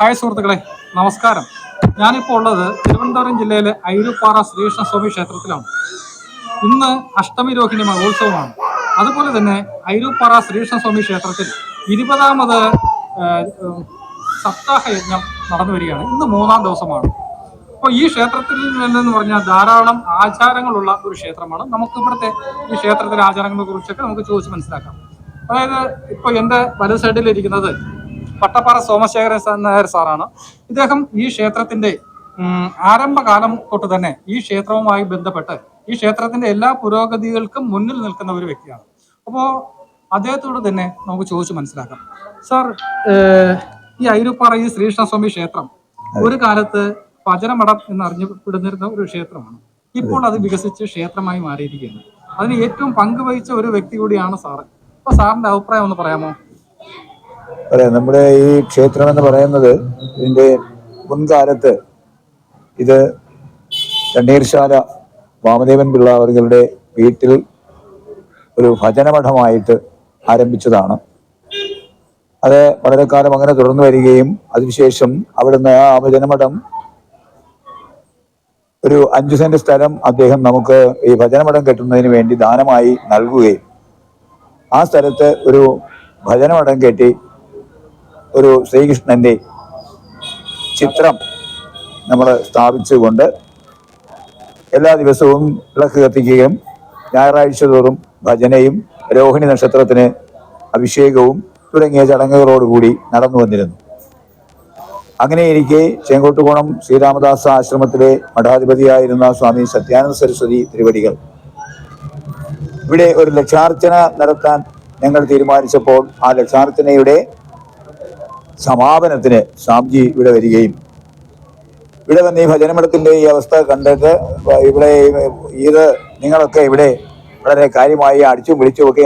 Hi സുഹൃത്തുക്കളെ നമസ്കാരം. ഞാനിപ്പോൾ ഉള്ളത് തിരുവനന്തപുരം ജില്ലയിലെ ഐരൂപ്പാറ ശ്രീകൃഷ്ണ സ്വാമി ക്ഷേത്രത്തിലാണ്. ഇന്ന് അഷ്ടമി രോഹിണി മഹോത്സവമാണ്. അതുപോലെ തന്നെ ഐരൂപ്പാറ ശ്രീകൃഷ്ണ സ്വാമി ക്ഷേത്രത്തിൽ ഇരുപതാമത് സപ്താഹ യജ്ഞം നടന്നു വരികയാണ്. ഇന്ന് മൂന്നാം ദിവസമാണ്. അപ്പോൾ ഈ ക്ഷേത്രത്തിൽ നിന്നെന്ന് പറഞ്ഞാൽ ധാരാളം ആചാരങ്ങളുള്ള ഒരു ക്ഷേത്രമാണ്. നമുക്ക് ഇവിടുത്തെ ഈ ക്ഷേത്രത്തിലെ ആചാരങ്ങളെ കുറിച്ചൊക്കെ നമുക്ക് ചോദിച്ച് മനസ്സിലാക്കാം. അതായത് ഇപ്പോൾ എന്റെ വലത് സൈഡിൽ ഇരിക്കുന്നത് പട്ടപ്പാറ സോമശേഖരൻ നായർ സാറാണ്. ഇദ്ദേഹം ഈ ക്ഷേത്രത്തിന്റെ ആരംഭകാലം തൊട്ട് തന്നെ ഈ ക്ഷേത്രവുമായി ബന്ധപ്പെട്ട് ഈ ക്ഷേത്രത്തിന്റെ എല്ലാ പുരോഗതികൾക്കും മുന്നിൽ നിൽക്കുന്ന ഒരു വ്യക്തിയാണ്. അപ്പോൾ അദ്ദേഹത്തോട് തന്നെ നമുക്ക് ചോദിച്ചു മനസ്സിലാക്കാം. സാർ ഈ ഐരുപ്പാറ ഈ ശ്രീകൃഷ്ണസ്വാമി ക്ഷേത്രം ഒരു കാലത്ത് ഭജനമഠം എന്ന് അറിഞ്ഞപ്പെടുന്നിരുന്ന ഒരു ക്ഷേത്രമാണ്. ഇപ്പോൾ അത് വികസിച്ച് ക്ഷേത്രമായി മാറിയിരിക്കുകയാണ്. അതിന് ഏറ്റവും പങ്കുവഹിച്ച ഒരു വ്യക്തി കൂടിയാണ് സാറ്. അപ്പൊ സാറിന്റെ അഭിപ്രായം ഒന്ന് പറയാമോ? അതെ നമ്മുടെ ഈ ക്ഷേത്രം എന്ന് പറയുന്നത് ഇതിന്റെ മുൻകാലത്ത് ഇത് തണ്ണീർശാല വാമദേവൻ പിള്ള അവരുടെ വീട്ടിൽ ഒരു ഭജനമഠമായിട്ട് ആരംഭിച്ചതാണ്. അത് വളരെ കാലം അങ്ങനെ തുടർന്നു വരികയും അതിനുശേഷം അവിടുന്ന് ആ ഭജനമഠം ഒരു അഞ്ചു സെന്റ് സ്ഥലം അദ്ദേഹം നമുക്ക് ഈ ഭജനമഠം കെട്ടുന്നതിന് വേണ്ടി ദാനമായി നൽകുകയും ആ സ്ഥലത്ത് ഒരു ഭജനമഠം കെട്ടി ഒരു ശ്രീകൃഷ്ണന്റെ ചിത്രം നമ്മൾ സ്ഥാപിച്ചുകൊണ്ട് എല്ലാ ദിവസവും വിളക്ക് കത്തിക്കുകയും ഞായറാഴ്ച തോറും ഭജനയും രോഹിണി നക്ഷത്രത്തിന് അഭിഷേകവും തുടങ്ങിയ ചടങ്ങുകളോടുകൂടി നടന്നു വന്നിരുന്നു. അങ്ങനെയിരിക്കെ ചേങ്കോട്ടുകോണം ശ്രീരാമദാസ ആശ്രമത്തിലെ മഠാധിപതിയായിരുന്ന സ്വാമി സത്യാനന്ദ സരസ്വതി തിരുവടികൾ. ഇവിടെ ഒരു ലക്ഷാർച്ചന നടത്താൻ ഞങ്ങൾ തീരുമാനിച്ചപ്പോൾ ആ ലക്ഷാർച്ചനയുടെ സമാപനത്തിന് സ്വാമിജി ഇവിടെ വരികയും ഇവിടെ വന്ന് ഈ ഭജനമഠത്തിന്റെ ഈ അവസ്ഥ കണ്ടിട്ട് ഇവിടെ ഇത് നിങ്ങളൊക്കെ ഇവിടെ വളരെ കാര്യമായി അടിച്ചും വിളിച്ചും ഒക്കെ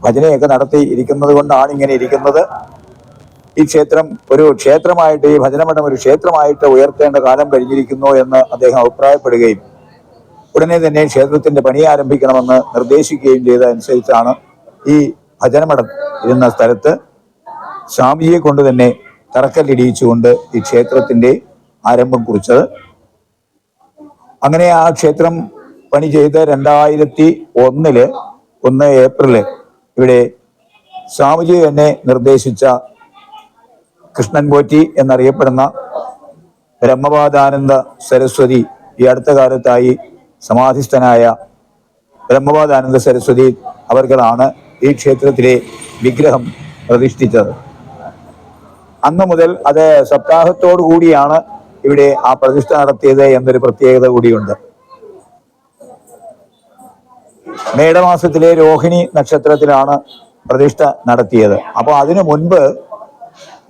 ഭജനയൊക്കെ നടത്തി ഇരിക്കുന്നത് കൊണ്ടാണ് ഇങ്ങനെ ഇരിക്കുന്നത്. ഈ ക്ഷേത്രം ഒരു ക്ഷേത്രമായിട്ട് ഈ ഭജനമഠം ഒരു ക്ഷേത്രമായിട്ട് ഉയർത്തേണ്ട കാലം കഴിഞ്ഞിരിക്കുന്നു എന്ന് അദ്ദേഹം അഭിപ്രായപ്പെടുകയും ഉടനെ തന്നെ ക്ഷേത്രത്തിന്റെ പണി ആരംഭിക്കണമെന്ന് നിർദ്ദേശിക്കുകയും ചെയ്ത അനുസരിച്ചാണ് ഈ ഭജനമഠം ഇരുന്ന സ്ഥലത്ത് സ്വാമിജിയെ കൊണ്ട് തന്നെ തറക്കല്ലിടിയിച്ചുകൊണ്ട് ഈ ക്ഷേത്രത്തിന്റെ ആരംഭം കുറിച്ചത്. അങ്ങനെ ആ ക്ഷേത്രം പണി ചെയ്ത് രണ്ടായിരത്തി ഒന്നിൽ ഒന്ന് ഏപ്രിൽ ഇവിടെ സ്വാമിജി തന്നെ നിർദ്ദേശിച്ച കൃഷ്ണൻ പോറ്റി എന്നറിയപ്പെടുന്ന ബ്രഹ്മപാദാനന്ദ സരസ്വതി ഈ അടുത്ത കാലത്തായി സമാധിസ്ഥനായ ബ്രഹ്മപാദാനന്ദ സരസ്വതി അവർക്കാണ് ഈ ക്ഷേത്രത്തിലെ വിഗ്രഹം പ്രതിഷ്ഠിച്ചത്. അന്ന് മുതൽ അത് സപ്താഹത്തോടു കൂടിയാണ് ഇവിടെ ആ പ്രതിഷ്ഠ നടത്തിയത് എന്നൊരു പ്രത്യേകത കൂടിയുണ്ട്. മേടമാസത്തിലെ രോഹിണി നക്ഷത്രത്തിലാണ് പ്രതിഷ്ഠ നടത്തിയത്. അപ്പോൾ അതിനു മുൻപ്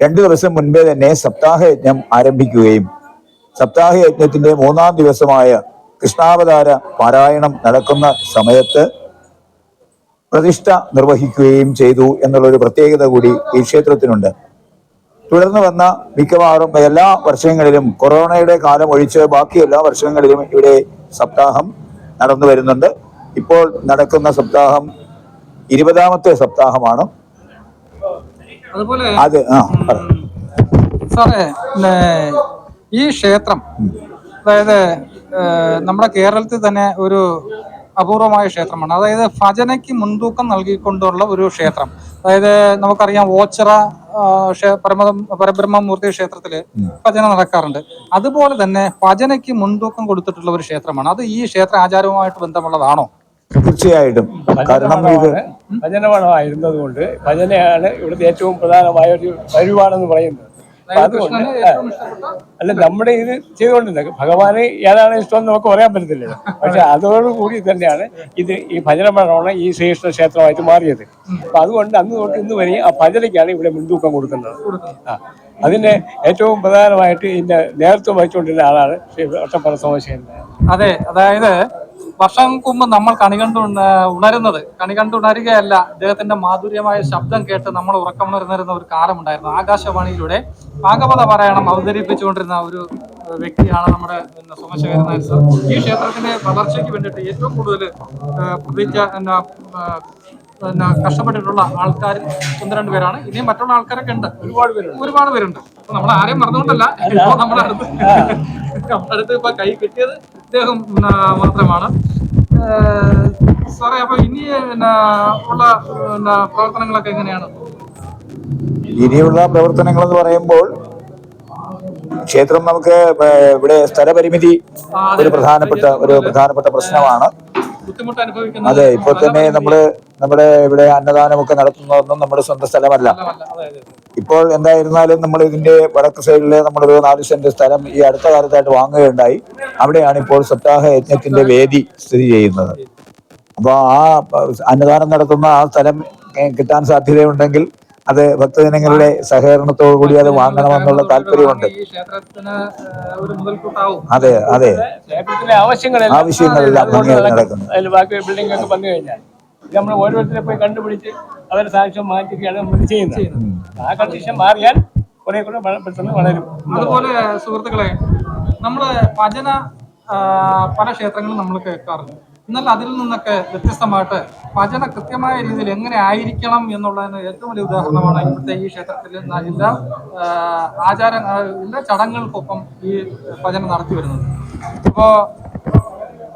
രണ്ടു ദിവസം മുൻപേ തന്നെ സപ്താഹയജ്ഞം ആരംഭിക്കുകയും സപ്താഹയജ്ഞത്തിന്റെ മൂന്നാം ദിവസമായ കൃഷ്ണാവതാര പാരായണം നടക്കുന്ന സമയത്ത് പ്രതിഷ്ഠ നിർവഹിക്കുകയും ചെയ്തു എന്നുള്ളൊരു പ്രത്യേകത കൂടി ഈ ക്ഷേത്രത്തിനുണ്ട്. തുടർന്ന് വന്ന മിക്കവാറും എല്ലാ വർഷങ്ങളിലും കൊറോണയുടെ കാലം ഒഴിച്ച് ബാക്കി എല്ലാ വർഷങ്ങളിലും ഇവിടെ സപ്താഹം നടന്നു വരുന്നുണ്ട്. ഇപ്പോൾ നടക്കുന്ന സപ്താഹം ഇരുപതാമത്തെ സപ്താഹമാണ്. അത് ആ സാറേ ഈ ക്ഷേത്രം അതായത് നമ്മുടെ കേരളത്തിൽ തന്നെ ഒരു അപൂർവമായ ക്ഷേത്രമാണ്. അതായത് ഭജനയ്ക്ക് മുൻതൂക്കം നൽകിക്കൊണ്ടുള്ള ഒരു ക്ഷേത്രം. അതായത് നമുക്കറിയാം ഓച്ചിറ പരമ പരബ്രഹ്മമൂർത്തി ക്ഷേത്രത്തിൽ ഭജന നടക്കാറുണ്ട്. അതുപോലെ തന്നെ ഭജനയ്ക്ക് മുൻതൂക്കം കൊടുത്തിട്ടുള്ള ഒരു ക്ഷേത്രമാണ്. അത് ഈ ക്ഷേത്ര ആചാരവുമായിട്ട് ബന്ധമുള്ളതാണോ? തീർച്ചയായിട്ടും. കാരണം ഇത് ഭജനമഠമായിരുന്നത് കൊണ്ട് ഭജനയാണ് ഇവിടുത്തെ ഏറ്റവും പ്രധാനമായ ഒരു പരിപാടെന്ന് പറയുന്നത്. അല്ല നമ്മുടെ ഇത് ചെയ്തുകൊണ്ടിരുന്നത് ഭഗവാനെ ഏതാണ് ഇഷ്ടം നമുക്ക് പറയാൻ പറ്റത്തില്ലല്ലോ. പക്ഷെ അതോടുകൂടി തന്നെയാണ് ഇത് ഈ ഭജനമഠമാണ് ഈ ശ്രീകൃഷ്ണ ക്ഷേത്രമായിട്ട് മാറിയത്. അപ്പൊ അതുകൊണ്ട് അന്ന് തൊട്ട് ഇന്ന് വരെ ആ ഭജനയ്ക്കാണ് ഇവിടെ മുൻതൂക്കം കൊടുക്കുന്നത്. ആ. അതിന്റെ ഏറ്റവും പ്രധാനമായിട്ട് ഇതിന്റെ നേതൃത്വം വഹിച്ചുകൊണ്ടിരുന്ന ആളാണ് ശ്രീ ഒട്ടപ്പറ സോമശേഖരൻ. അതെ അതായത് വർഷങ്ങൾക്ക് മുമ്പ് നമ്മൾ കണി കണ്ടു ഉണരുന്നത്. കണി കണ്ടു ഉണരുകയല്ല അദ്ദേഹത്തിന്റെ മാധുര്യമായ ശബ്ദം കേട്ട് നമ്മൾ ഉറക്കമുണർന്നിരുന്ന ഒരു കാലമുണ്ടായിരുന്നു. ആകാശവാണിയിലൂടെ ഭാഗവത പാരായണം അവതരിപ്പിച്ചുകൊണ്ടിരുന്ന ഒരു വ്യക്തിയാണ് നമ്മുടെ സോമശേഖരൻ നായർ സാർ. ഈ ക്ഷേത്രത്തിന്റെ വളർച്ചയ്ക്ക് വേണ്ടിയിട്ട് ഏറ്റവും കൂടുതൽ പ്രതിജ്ഞ എന്നാ പിന്നെ കഷ്ടപ്പെട്ടിട്ടുള്ള ആൾക്കാർ ഒന്ന് രണ്ട് പേരാണ്. ഇനിയും മറ്റുള്ള ആൾക്കാരൊക്കെ ഉണ്ട്. ഒരുപാട് പേരുണ്ട്. ഒരുപാട് പേരുണ്ട്. നമ്മൾ ആരെയും മറന്നുകൊണ്ടല്ല. നമ്മളടുത്ത് നമ്മുടെ അടുത്ത് നമ്മുടെ അടുത്ത് ഇപ്പൊ കൈ കിട്ടിയത് ഇദ്ദേഹം മാത്രമാണ്. സാറേ അപ്പൊ ഇനി ഉള്ള പ്രവർത്തനങ്ങളൊക്കെ എങ്ങനെയാണ്? ഇനിയുള്ള പ്രവർത്തനങ്ങൾ എന്ന് പറയുമ്പോൾ ക്ഷേത്രം നമുക്ക് ഇവിടെ സ്ഥലപരിമിതി ഒരു പ്രധാനപ്പെട്ട ഒരു പ്രധാനപ്പെട്ട പ്രശ്നമാണ്. അതെ ഇപ്പോൾ തന്നെ നമ്മൾ നമ്മുടെ ഇവിടെ അന്നദാനമൊക്കെ നടത്തുന്നതൊന്നും നമ്മുടെ സ്വന്തം സ്ഥലമല്ല. ഇപ്പോൾ എന്തായിരുന്നാലും നമ്മൾ ഇതിന്റെ വടക്ക് സൈഡിൽ നമ്മളൊരു നാല് സെന്റ് സ്ഥലം ഈ അടുത്ത കാലത്തായിട്ട് വാങ്ങുകയുണ്ടായി. അവിടെയാണ് ഇപ്പോൾ സപ്താഹ യജ്ഞത്തിന്റെ വേദി സ്ഥിതി ചെയ്യുന്നത്. അപ്പോൾ ആ അന്നദാനം നടത്തുന്ന ആ സ്ഥലം കിട്ടാൻ സാധ്യതയുണ്ടെങ്കിൽ അത് ഭക്തജനങ്ങളുടെ സഹകരണത്തോടു കൂടി അത് വാങ്ങണമെന്നുള്ള താല്പര്യമുണ്ട്. അതെ അതെ. ആവശ്യങ്ങളെല്ലാം ആവശ്യങ്ങളെല്ലാം ഭംഗിയായി നടക്കുന്നു. നമ്മൾ ഓരോരുത്തരെ പോയി കണ്ടുപിടിച്ച് സാക്ഷ്യം നമ്മൾ ചെയ്യുന്നത്. ആ കണ്ടീഷൻ മാറിയാൽ കുറെ കൂടെ വള- പെട്ടെന്ന് വളരും. അതുപോലെ സുഹൃത്തുക്കളെ നമ്മൾ ഭജന പല ക്ഷേത്രങ്ങളും നമ്മൾ കേൾക്കാറുണ്ട്. എന്നാൽ അതിൽ നിന്നൊക്കെ വ്യത്യസ്തമായിട്ട് ഭജന കൃത്യമായ രീതിയിൽ എങ്ങനെ ആയിരിക്കണം എന്നുള്ളതിന് ഏറ്റവും വലിയ ഉദാഹരണമാണ് ഇവിടുത്തെ ഈ ക്ഷേത്രത്തിൽ എല്ലാ ആചാര എല്ലാ ചടങ്ങുകൾക്കൊപ്പം ഈ ഭജന നടത്തി വരുന്നത്. അപ്പോൾ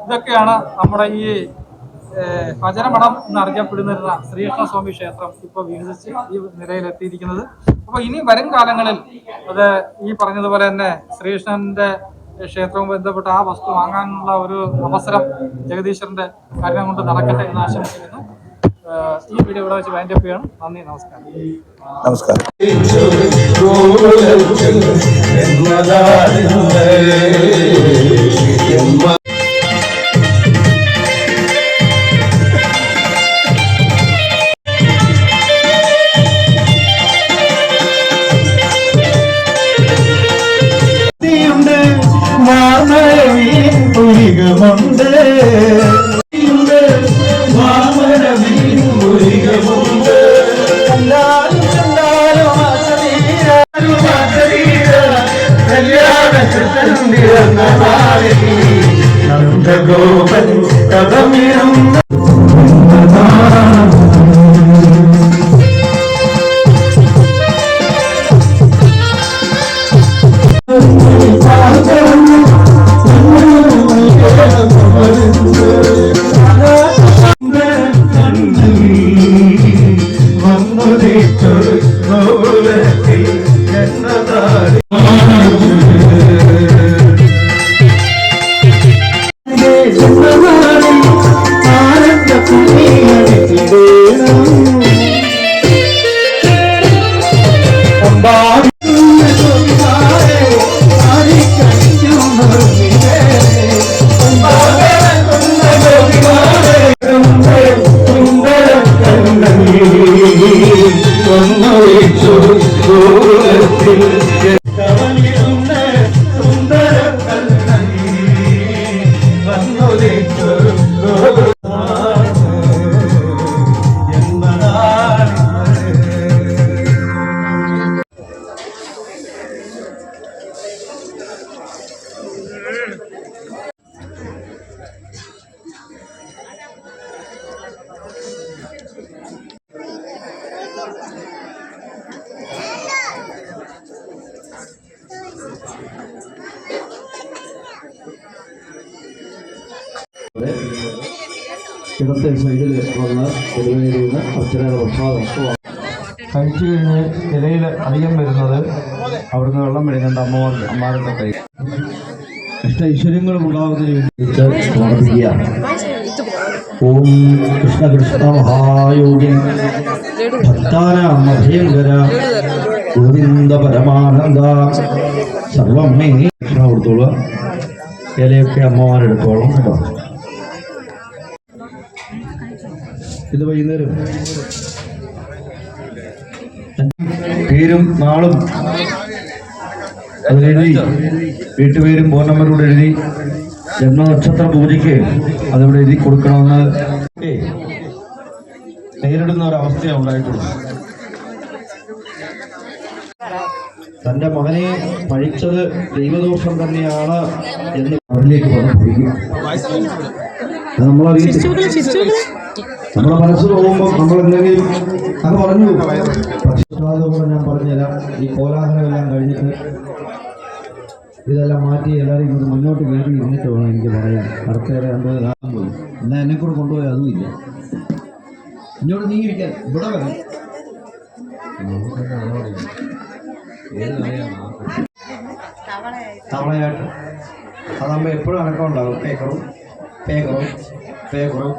ഇതൊക്കെയാണ് നമ്മുടെ ഈ ഭജനമഠം എന്നറിയപ്പെടുന്നിരുന്ന ശ്രീകൃഷ്ണ സ്വാമി ക്ഷേത്രം ഇപ്പോൾ വികസിച്ച് ഈ നിലയിലെത്തിയിരിക്കുന്നത്. അപ്പോൾ ഇനി വരും കാലങ്ങളിൽ അത് ഈ പറഞ്ഞതുപോലെ തന്നെ ശ്രീകൃഷ്ണന്റെ ക്ഷേത്രവും ബന്ധപ്പെട്ട ആ വസ്തു വാങ്ങാനുള്ള ഒരു അവസരം ജഗദീശ്വരന്റെ കാര്യം കൊണ്ട് നടക്കട്ടെ എന്ന് ആശംസിക്കുന്നു. ഈ വീഡിയോ ഇവിടെ വെച്ച് വൈൻഡപ്പ് ചെയ്യണം നന്ദി നമസ്കാരം. നമസ്കാരം. പുരികമുണ്ട് നന്ദഗോപൻ പുരികമുണ്ട് കണ്ടാലും കണ്ടാലും I'm Thank you. ഇടത്തെ സൈഡിൽ വന്ന് തിരുവേദിയിൽ അർച്ചനയുടെ പ്രസാദം കഴിച്ചു കഴിഞ്ഞ് ഇലയിൽ അധികം വരുന്നത് അവിടുന്ന് വെള്ളം മെഴുകേണ്ട അമ്മമാർ അമ്മാരുടെ കൈ ഇഷ്ട ഐശ്വര്യങ്ങളും ഉണ്ടാകുന്നതിന് വേണ്ടി ഓം കൃഷ്ണ മഹായോഗി. ഭക്താന ഗോവിന്ദ പരമാനന്ദ. സർവം മേ കൃഷ്ണ കൊടുത്തോളുക ഇലയൊക്കെ അമ്മമാരെടുത്തോളം. കേട്ടോ ഇത് വൈകുന്നേരം. പേരും നാളും അതിലെഴുതി വീട്ടുപേരും ഫോൺ നമ്പറും കൂടെ എഴുതി. ജന്മനക്ഷത്ര പൂജയ്ക്ക് അതിവിടെ എഴുതി കൊടുക്കണമെന്ന് നേരിടുന്ന ഒരവസ്ഥയാണ് ഉണ്ടായിട്ടുള്ളത്. തന്റെ മകനെ പഴിച്ചത് ദൈവദോഷം തന്നെയാണ് എന്ന് അവരിലേക്ക് പറഞ്ഞു നമ്മളറിയില്ല നമ്മുടെ മനസ്സ് പോകുമ്പോൾ നമ്മൾ എന്തെങ്കിലും അങ്ങ് പറഞ്ഞു. പക്ഷേ ഞാൻ പറഞ്ഞുതരാം. ഈ കോലാഹലമെല്ലാം കഴിഞ്ഞിട്ട് ഇതെല്ലാം മാറ്റി എല്ലാവരും ഇങ്ങോട്ട് മുന്നോട്ട് കയറി ഇരുന്നിട്ട് വേണം എനിക്ക് പറയാൻ. അടുത്ത അമ്പത് കാലം പോയി. എന്നാൽ എന്നെ കൂടെ കൊണ്ടുപോയി അതും ഇല്ല. ഇങ്ങോട്ട് ഇരിക്കാൻ ഇവിടെ വരാം. ഏത് കളിയാണ് തവളയായിട്ട്. അതാകുമ്പോൾ എപ്പോഴും അനക്കം ഉണ്ടാകും പേക്കറും. പേക്കറും. പേക്കറും.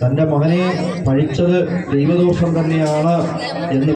തന്റെ മകനെ പഴിച്ചത് ദൈവദോഷം തന്നെയാണ് എന്ന്